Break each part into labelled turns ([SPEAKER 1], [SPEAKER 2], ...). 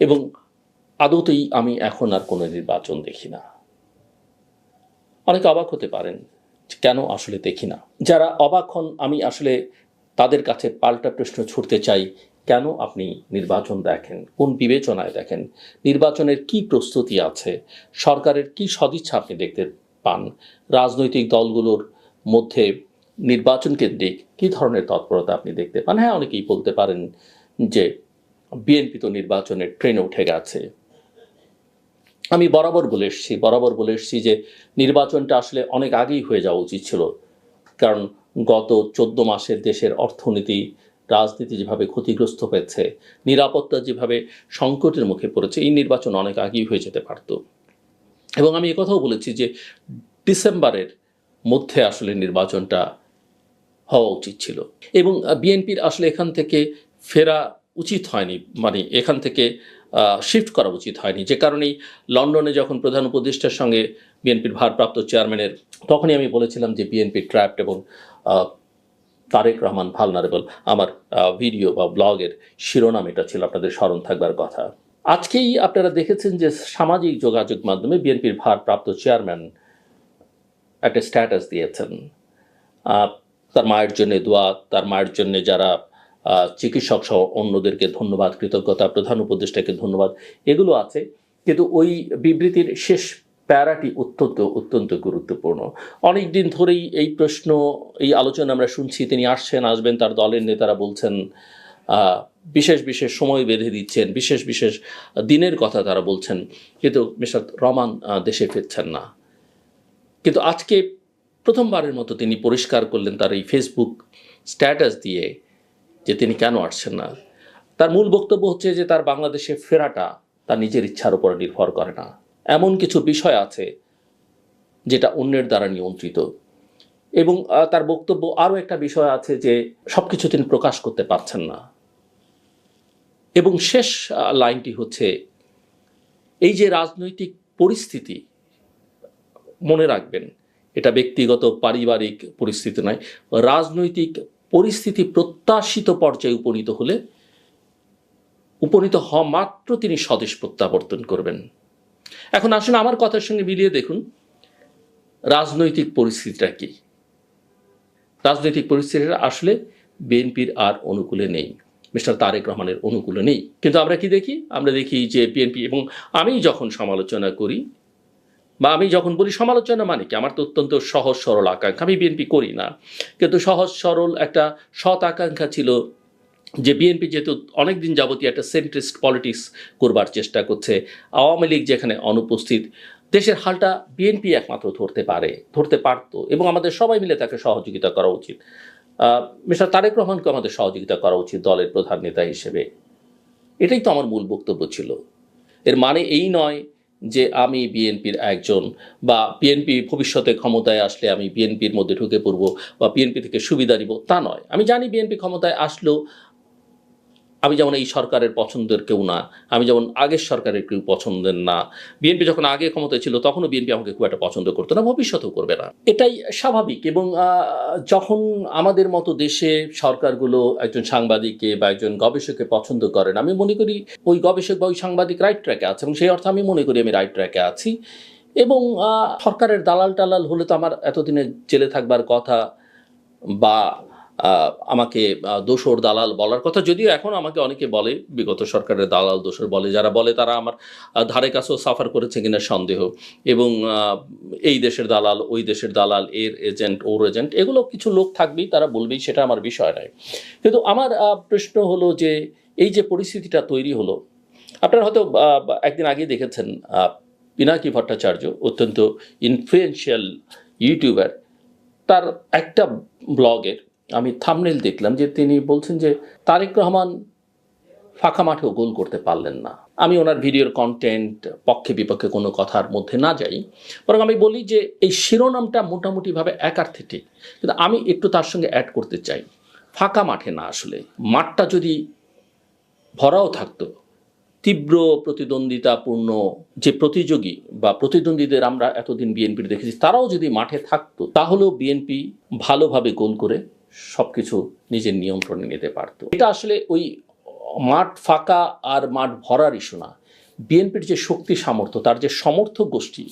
[SPEAKER 1] এবং আদতেই আমি এখন আর কোনো নির্বাচন দেখি না। অনেকে অবাক হতে পারেন কেন আসলে দেখি না। যারা অবাক হন, আমি আসলে তাদের কাছে পাল্টা প্রশ্ন ছুটতে চাই, কেন আপনি নির্বাচন দেখেন? কোন বিবেচনায় দেখেন? নির্বাচনের কি প্রস্তুতি আছে? সরকারের কি সদিচ্ছা আপনি দেখতে পান? রাজনৈতিক দলগুলোর মধ্যে নির্বাচন কেন্দ্রিক কি ধরনের তৎপরতা আপনি দেখতে পান? হ্যাঁ অনেকেই বলতে পারেন যে বিএনপি তো নির্বাচনের ট্রেনে উঠে গেছে। আমি বরাবর বলে এসেছি, বরাবর বলে এসেছি যে নির্বাচনটা আসলে অনেক আগেই হয়ে যাওয়া উচিত ছিল। কারণ গত চোদ্দ মাসের দেশের অর্থনীতি, রাজনীতি যেভাবে ক্ষতিগ্রস্ত হয়েছে, নিরাপত্তা যেভাবে সংকটের মুখে পড়েছে, এই নির্বাচন অনেক আগেই হয়ে যেতে পারত। এবং আমি কথাও বলেছি যে ডিসেম্বরের মধ্যে আসলে নির্বাচনটা হওয়া উচিত ছিল। এবং বিএনপির আসলে এখান থেকে ফেরা উচিত হয়নি মানে এখান থেকে শিফট করা উচিত হয়নি। যে কারণেই লন্ডনে যখন প্রধান উপদেষ্টার সঙ্গে বিএনপির ভারপ্রাপ্ত চেয়ারম্যানের, তখনই আমি বলেছিলাম যে বিএনপি ট্র্যাপড এবং তারেক রহমান ভালনারেবল আমার ভিডিও বা ব্লগের শিরোনাম এটা ছিল, আপনাদের স্মরণ থাকবার কথা। আজকেই আপনারা দেখেছেন যে সামাজিক যোগাযোগ মাধ্যমে বিএনপির ভারপ্রাপ্ত চেয়ারম্যান একটা স্ট্যাটাস দিয়েছেন। তার মায়ের জন্য দোয়া, তার মায়ের জন্য যারা চিকিৎসক সহ অন্যদেরকে ধন্যবাদ, কৃতজ্ঞতা, প্রধান উপদেষ্টাকে ধন্যবাদ, এগুলো আছে। কিন্তু ওই বিবৃতির শেষ প্যারাটি অত্যন্ত অত্যন্ত গুরুত্বপূর্ণ। অনেক দিন ধরেই এই প্রশ্ন, এই আলোচনা আমরা শুনছি, তিনি আসছেন, আসবেন, তার দলের নেতারা বলছেন বিশেষ বিশেষ সময় বেঁধে দিচ্ছেন, বিশেষ বিশেষ দিনের কথা তারা বলছেন, কিন্তু মিস্টার রমান দেশে ফিরছেন না। কিন্তু আজকে প্রথমবারের মতো তিনি পরিষ্কার করলেন তার এই ফেসবুক স্ট্যাটাস দিয়ে যে তিনি কেন আসছেন না? তার মূল বক্তব্য হচ্ছে যে তার বাংলাদেশে ফেরাটা তার নিজের ইচ্ছার উপর নির্ভর করে না। এমন কিছু বিষয় আছে যেটা অন্যের দ্বারা নিয়ন্ত্রিত। এবং তার বক্তব্য আরও একটা বিষয় আছে যে সব কিছু তিনি প্রকাশ করতে পারছেন না। এবং শেষ লাইনটি হচ্ছে, এই যে রাজনৈতিক পরিস্থিতি, মনে রাখবেন, এটা ব্যক্তিগত, পারিবারিক পরিস্থিতি নয়, রাজনৈতিক পরিস্থিতি প্রত্যাশিত পর্যায়ে উপনীত হলে, উপনীত হওয়া মাত্র তিনি স্বদেশ প্রত্যাবর্তন করবেন। এখন আসুন আমার কথার সঙ্গে মিলিয়ে দেখুন, রাজনৈতিক পরিস্থিতিটা কি? রাজনৈতিক পরিস্থিতিটা আসলে বিএনপির আর অনুকূলে নেই, মিস্টার তারেক রহমানের অনুকূলে নেই। কিন্তু আমরা কি দেখি? আমরা দেখি যে বিএনপি এবং আমি যখন সমালোচনা করি বা আমি যখন বলি সমালোচনা মানে কি? আমার তো অত্যন্ত সহজ সরল আকাঙ্ক্ষা। আমি বিএনপি করি না। কিন্তু সহজ সরল একটা সৎ আকাঙ্ক্ষা ছিল যে বিএনপি যেহেতু অনেক দিন যাবতীয় একটা সেন্ট্রিস্ট পলিটিক্স করবার চেষ্টা করছে, আওয়ামী লীগ যেখানে অনুপস্থিত, দেশের হালটা বিএনপি একমাত্র ধরতে পারে, ধরতে পারত এবং আমাদের সবাই মিলে তাকে সহযোগিতা করা উচিত। মিস্টার তারেক রহমানকে আমাদের সহযোগিতা করা উচিত দলের প্রধান নেতা হিসেবে। এটাই তো আমার মূল বক্তব্য ছিল। এর মানে এই নয় যে আমি বিএনপির একজন বা বিএনপি ভবিষ্যতে ক্ষমতায় আসলে আমি বিএনপির মধ্যে ঢুকে পড়ব বা বিএনপি থেকে সুবিধা নিব, তা নয়। আমি জানি বিএনপি ক্ষমতায় আসলেও আমি যেমন এই সরকারের পছন্দের কেউ না, আমি যেমন আগের সরকারের কেউ পছন্দের না। বিএনপি যখন আগে ক্ষমতায় ছিল, তখনও বিএনপি আমাকে খুব একটা পছন্দ করতো না, ভবিষ্যতেও করবে না। এটাই স্বাভাবিক এবং যখন আমাদের মতো দেশে সরকারগুলো একজন সাংবাদিককে বা একজন গবেষককে পছন্দ করেন, আমি মনে করি ওই গবেষক বা ওই সাংবাদিক রাইট ট্র্যাকে আছে এবং সেই অর্থে আমি মনে করি আমি রাইট ট্র্যাকে আছি। এবং সরকারের দালাল টালাল হলে তো আমার এতদিনে জেলে থাকবার কথা বা আমাকে দোসর দালাল বলার কথা। যদিও এখন আমাকে অনেকে বলে, বিগত সরকারের দালাল দোসর বলে, যারা বলে তারা আমার ধারে কাছেও সাফার করেছে কিনা সন্দেহ। এবং এই দেশের দালাল, ওই দেশের দালাল, এর এজেন্ট ওর এজেন্ট এগুলো কিছু লোক থাকবেই, তারা বলবেই, সেটা আমার বিষয় নয়। কিন্তু আমার প্রশ্ন হলো যে, এই যে পরিস্থিতিটা তৈরি হলো, আপনারা হয়তো একদিন আগে দেখেছেন পিনাকি ভট্টাচার্য, অত্যন্ত ইনফ্লুয়েন্সিয়াল ইউটিউবার তার একটা ব্লগের আমি থামনেল দেখলাম যে তিনি বলছেন যে তারেক রহমান ফাঁকা মাঠেও গোল করতে পারলেন না। আমি ওনার ভিডিওর কন্টেন্ট পক্ষে বিপক্ষে কোনো কথার মধ্যে না যাই। বরং আমি বলি যে এই শিরোনামটা মোটামুটিভাবে একার্থে ঠিক কিন্তু আমি একটু তার সঙ্গে অ্যাড করতে চাই। ফাঁকা মাঠে না আসলে। মাঠটা যদি ভরাও থাকতো, তীব্র প্রতিদ্বন্দ্বিতাপূর্ণ যে প্রতিযোগী বা প্রতিদ্বন্দ্বীদের আমরা এতদিন বিএনপির দেখেছি, তারাও যদি মাঠে থাকতো, তাহলেও বিএনপি ভালোভাবে গোল করে সবকিছু নিজের নিয়ন্ত্রণে নিতে পারতো। এটা আসলে ওই মাঠ ফাঁকা আর মাঠ ভরার ইস্যু না। বিএনপির যে শক্তি সামর্থ্য, তার যে সমর্থক গোষ্ঠী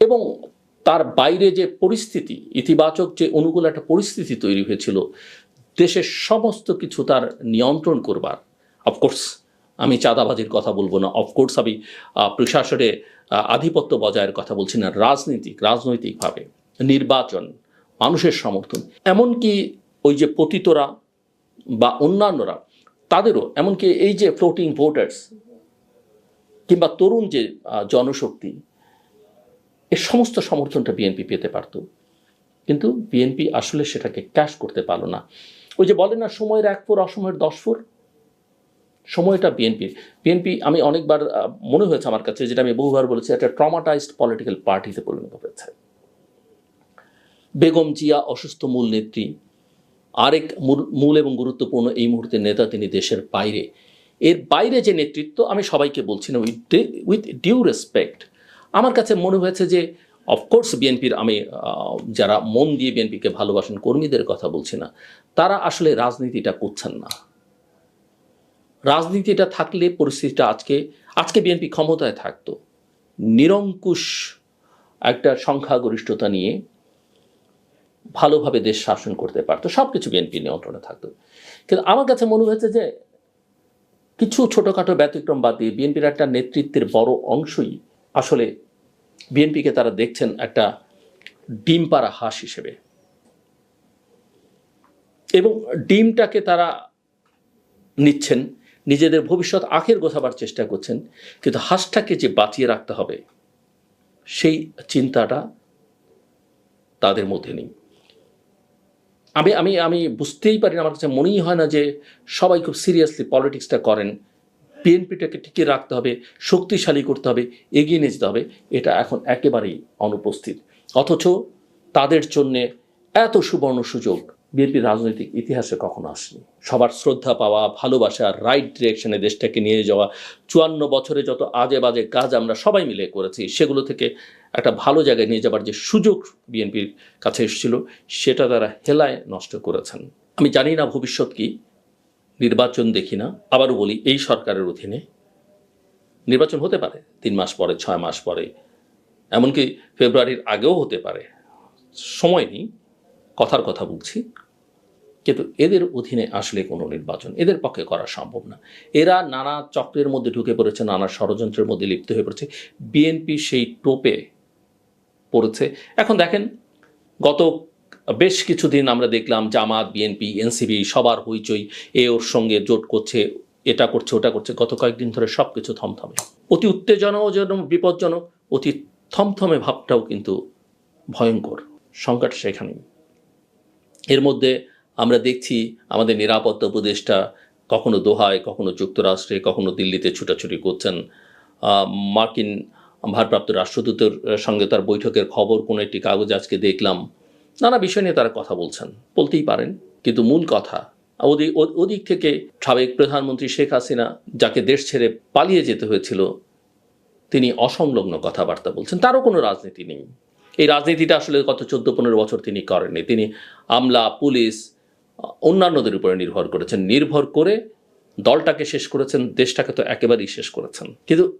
[SPEAKER 1] এবং তার বাইরে যে পরিস্থিতি, ইতিবাচক যে অনুকূল একটা পরিস্থিতি তৈরি হয়েছিল, দেশের সমস্ত কিছু তার নিয়ন্ত্রণ করবার। অফকোর্স আমি চাঁদাবাজির কথা বলব না। অফকোর্স আমি প্রশাসনে আধিপত্য বজায়ের কথা বলছি না। রাজনীতিক, রাজনৈতিকভাবে। নির্বাচন মানুষের সমর্থন। এমনকি ওই যে পতিতরা বা অন্যান্যরা, তাদেরও, এমনকি এই যে ফ্লোটিং ভোটার্স কিংবা তরুণ যে জনশক্তি এর সমস্ত সমর্থনটা বিএনপি পেতে পারত। কিন্তু বিএনপি আসলে সেটাকে ক্যাশ করতে পারল না। ওই যে বলে না, সময়ের এক ফোর অসময়ের দশ ফোর সময়টা বিএনপির বিএনপি আমি অনেকবার মনে হয়েছে আমার কাছে, যেটা আমি বহুবার বলেছি, একটা ট্রমাটাইজড পলিটিক্যাল পার্টিতে পরিণত হয়েছে। বেগম জিয়া অসুস্থ মূল নেত্রী। আরেক মূল- এবং গুরুত্বপূর্ণ এই মুহূর্তে নেতা তিনি দেশের বাইরে। এর বাইরে যে নেতৃত্ব, আমি সবাইকে বলছি না উইথ উইথ ডিউ রেসপেক্ট আমার কাছে মনে হয়েছে যে অফকোর্স বিএনপির আমি যারা মন দিয়ে বিএনপিকে ভালোবাসেন, কর্মীদের কথা বলছি না। তারা আসলে রাজনীতিটা করছেন না। রাজনীতিটা থাকলে পরিস্থিতিটা আজকে আজকে বিএনপি ক্ষমতায় থাকতো। নিরঙ্কুশ একটা সংখ্যাগরিষ্ঠতা নিয়ে ভালোভাবে দেশ শাসন করতে পারতো সব কিছু বিএনপি নিয়ন্ত্রণে থাকতো। কিন্তু আমার কাছে মনে হয়েছে যে, কিছু ছোটোখাটো ব্যতিক্রম বাদ দিয়ে বিএনপির একটা নেতৃত্বের বড় অংশই আসলে বিএনপিকে তারা দেখছেন একটা ডিম পাড়া হাঁস হিসেবে। এবং ডিমটাকে তারা নিচ্ছেন, নিজেদের ভবিষ্যৎ আখের গোছাবার চেষ্টা করছেন, কিন্তু হাঁসটাকে যে বাঁচিয়ে রাখতে হবে, সেই চিন্তাটা তাদের মধ্যে নেই। আমি আমি আমি বুঝতেই পারি না, আমার কাছে মনেই হয় না যে সবাই খুব সিরিয়াসলি পলিটিক্সটা করেন। বিএনপিটাকে টিকিয়ে রাখতে হবে, শক্তিশালী করতে হবে, এগিয়ে নিয়ে যেতে হবে, এটা এখন একেবারেই অনুপস্থিত। অথচ তাদের জন্যে এত সুবর্ণ সুযোগ বিএনপির রাজনৈতিক ইতিহাসে কখনো আসেনি। সবার শ্রদ্ধা পাওয়া, ভালোবাসা রাইট ডিরেকশনে দেশটাকে নিয়ে যাওয়া, চুয়ান্ন বছরে যত আজে বাজে কাজ আমরা সবাই মিলে করেছি, সেগুলো থেকে একটা ভালো জায়গায় নিয়ে যাবার যে সুযোগ বিএনপির কাছে এসেছিল, সেটা তারা হেলায় নষ্ট করেছেন। আমি জানি না ভবিষ্যৎ কি, নির্বাচন দেখি না, আবারও বলি, এই সরকারের অধীনে নির্বাচন হতে পারে, তিন মাস পরে, ছয় মাস পরে, এমনকি ফেব্রুয়ারির আগেও হতে পারে। সময় নেই, কথার কথা বলছি, কিন্তু এদের অধীনে আসলে কোনো নির্বাচন, এদের পক্ষে করা সম্ভব না। এরা নানা চক্রের মধ্যে ঢুকে পড়েছে, নানা ষড়যন্ত্রের মধ্যে লিপ্ত হয়ে পড়েছে। বিএনপি সেই টোপে পড়েছে। এখন দেখেন, গত বেশ কিছুদিন আমরা দেখলাম জামাত বিএনপি এনসিবি সবার হইচই, এ ওর সঙ্গে জোট করছে, এটা করছে, ওটা করছে, গত কয়েকদিন ধরে সব কিছু থমথমে। অতি উত্তেজনাজনক বিপজ্জনক, অতি থমথমে ভাবটাও কিন্তু ভয়ঙ্কর। সংকট সেখানেই। এর মধ্যে আমরা দেখছি আমাদের নিরাপত্তা উপদেষ্টা কখনো দোহায়, কখনো যুক্তরাষ্ট্রে, কখনো দিল্লিতে ছুটাছুটি করছেন মার্কিন ভারপ্রাপ্ত রাষ্ট্রদূতের সঙ্গে তার বৈঠকের খবর, কোনো একটি কাগজ আজকে দেখলাম। নানা বিষয় নিয়ে তারা কথা বলছেন। বলতেই পারেন। কিন্তু মূল কথা ওদিক ওদিক থেকে সাবেক প্রধানমন্ত্রী শেখ হাসিনা, যাকে দেশ ছেড়ে পালিয়ে যেতে হয়েছিল, তিনি অসংলগ্ন কথাবার্তা বলছেন। তারও কোনো রাজনীতি নেই। এই রাজনীতিটা আসলে গত চোদ্দ পনেরো বছর তিনি করেননি। তিনি আমলা, পুলিশ, অন্যান্যদের উপরে নির্ভর করেছেন। নির্ভর করে দলটাকে শেষ করেছেন, দেশটাকে তো একেবারেই শেষ করেছেন। কিন্তু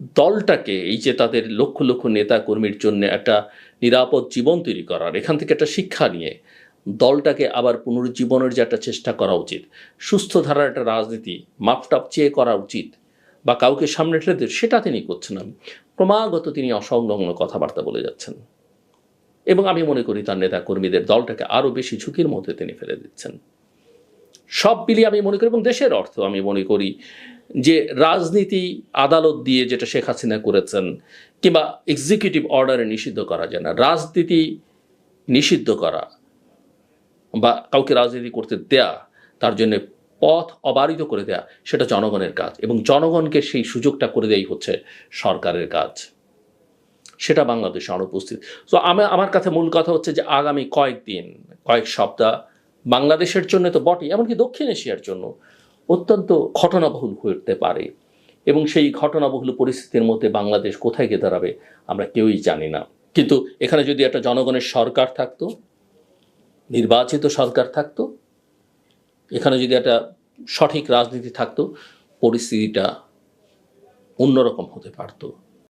[SPEAKER 1] দলটাকে এই যে তাদের লক্ষ লক্ষ নেতা কর্মীর জন্য একটা নিরাপদ জীবন তৈরি করার, এখান থেকে একটা শিক্ষা নিয়ে দলটাকে আবার পুনরুজ্জীবনের যে একটা চেষ্টা করা উচিত, সুস্থ ধারার একটা রাজনীতি মাপটাপ চেয়ে করা উচিত বা কাউকে সামনে ঠেলে সেটা তিনি করছেন না। ক্রমাগত তিনি অসংলগ্ন কথাবার্তা বলে যাচ্ছেন। এবং আমি মনে করি তার নেতা কর্মীদের দলটাকে আরও বেশি ঝুঁকির মধ্যে তিনি ফেলে দিচ্ছেন। সব মিলিয়ে আমি মনে করি, এবং দেশের অর্থ আমি মনে করি যে রাজনীতি আদালত দিয়ে যেটা শেখ হাসিনা করেছেন, কিংবা এক্সিকিউটিভ অর্ডারে নিষিদ্ধ করা যায় না। রাজনীতি নিষিদ্ধ করা বা কাউকে রাজনীতি করতে দেয়া, তার জন্য পথ অবারিত করে দেয়া, সেটা জনগণের কাজ, এবং জনগণকে সেই সুযোগটা করে দেই হচ্ছে সরকারের কাজ। সেটা বাংলাদেশে অনুপস্থিত। তো আমি, আমার কাছে মূল কথা হচ্ছে যে আগামী কয়েকদিন, কয়েক সপ্তাহ বাংলাদেশের জন্য তো বটেই, এমনকি দক্ষিণ এশিয়ার জন্য অত্যন্ত ঘটনাবহুল হয়ে উঠতে পারে। এবং সেই ঘটনাবহুল পরিস্থিতির মধ্যে বাংলাদেশ কোথায় গিয়ে দাঁড়াবে, আমরা কেউই জানি না। কিন্তু এখানে যদি একটা জনগণের সরকার থাকতো, নির্বাচিত সরকার থাকতো, এখানে যদি একটা সঠিক রাজনীতি থাকতো, পরিস্থিতিটা অন্যরকম হতে পারতো।